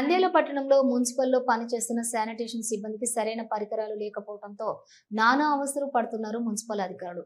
నంద్యాల పట్టణంలో మున్సిపల్లో పనిచేస్తున్న శానిటేషన్ సిబ్బందికి సరైన పరికరాలు లేకపోవడంతో నానా అవసరం పడుతున్నారు మున్సిపల్ అధికారులు.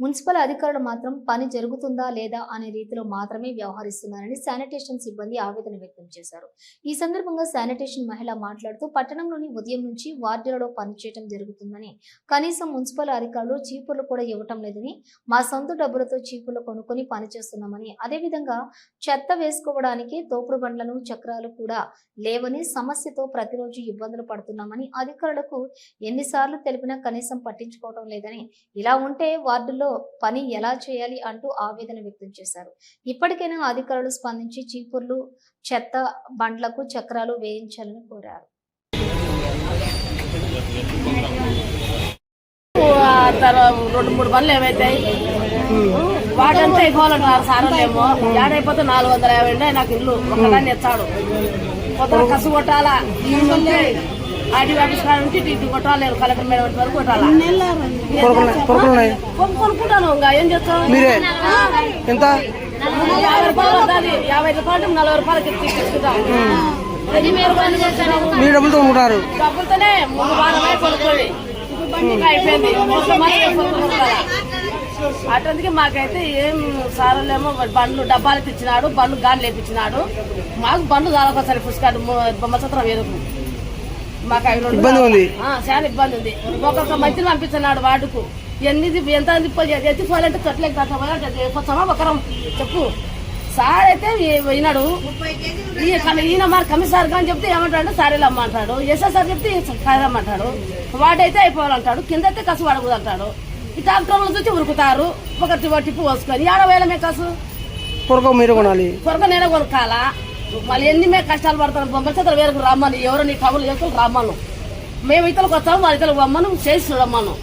మున్సిపల్ అధికారులు మాత్రం పని జరుగుతుందా లేదా అనే రీతిలో మాత్రమే వ్యవహరిస్తున్నారని శానిటేషన్ సిబ్బంది ఆవేదన వ్యక్తం చేశారు. ఈ సందర్భంగా శానిటేషన్ మహిళ మాట్లాడుతూ పట్టణంలోని ఉదయం నుంచి వార్డులలో పనిచేయడం జరుగుతుందని కనీసం మున్సిపల్ అధికారులు చీపుర్లు కూడా ఇవ్వటం లేదని మా సొంత డబ్బులతో చీపుర్లు కొనుక్కొని పనిచేస్తున్నామని అదేవిధంగా చెత్త వేసుకోవడానికి తోపుడు బండ్లను చక్రాలు కూడా లేవని సమస్యతో ప్రతిరోజు ఇబ్బందులు పడుతున్నామని అధికారులకు ఎన్నిసార్లు తెలిపినా కనీసం పట్టించుకోవడం లేదని ఇలా ఉంటే వార్డుల్లో పని ఎలా చేయాలి అంటూ ఆవేదన వ్యక్తం చేశారు. ఇప్పటికైనా అధికారులు స్పందించి చీపుర్లు చెత్త బండ్లకు చక్రాలు వేయించాలని కోరారు. రెండు మూడు పనులు ఏమైతాయి వాటంతా అయిపోవాలంటారు సారలేమో. ఏడైపోతే నాలుగు వందల యాభై నాకు ఇల్లు ఒకదాన్ని ఎత్తాడు కొత్త కసు కొట్టాలా? ఆడి ఆఫీస్ ఇటు కలెక్టర్ మేడం వరకు కొట్టాలా? కొనుక్కుంటాను ఇంకా. ఏం చేస్తాం మీరే. ఎంత? యాభై రూపాయలు యాభై రూపాయలు నలభై తీసుకుంటాం చేస్తాము మీ డబ్బులతో కొనుక్కుంటారు. డబ్బులతోనే మూడు వారమే కొనుక్కోండి. అయిపోయింది. మాకైతే ఏం సారలేమో బండ్లు డబ్బాలు తెచ్చినాడు బండ్లు గాని లేపించినాడు మాకు బండ్లు కాలకొచ్చారు పుస్తకాలు బొమ్మసత్రం వేరుకు మాకు అవి రెండు ఇబ్బంది ఉంది. చాలా ఇబ్బంది ఉంది. ఒక్కొక్క మంచిని పంపిస్తున్నాడు వాడుకు. ఎన్ని ఎంత ఎత్తిపోవాలంటే తొట్లకి కొంచెమా ఒకరం చెప్పు. సార్ అయితే పోయినాడు ఈయన మరి కమిషనర్ కానీ చెప్తే ఏమంటాడు? సారీలు అమ్మంటాడు ఎస్ఎస్ఆర్ చెప్తే కాదమ్మంటాడు వాడైతే అయిపోవాలంటాడు. కింద అయితే కసు పడకూడదంటాడు ఈ ట్రాక్టర్లు చూసి ఉరుకుతారు. ఒకటి టిప్పు పోసుకొని. ఆడ వేలమే కసు? కొరకు మీరు కొనాలి. త్వరగా నేనే కొనుక్కాలా మళ్ళీ ఎన్ని మేము కష్టాలు పడతాను బొమ్మల వేరకు రమ్మని ఎవరు నీ కబుర్లు చేసుకుని రమ్మను. మేము ఇతలకు వస్తాము వాళ్ళ ఇతలకు రమ్మను చేసి రమ్మను.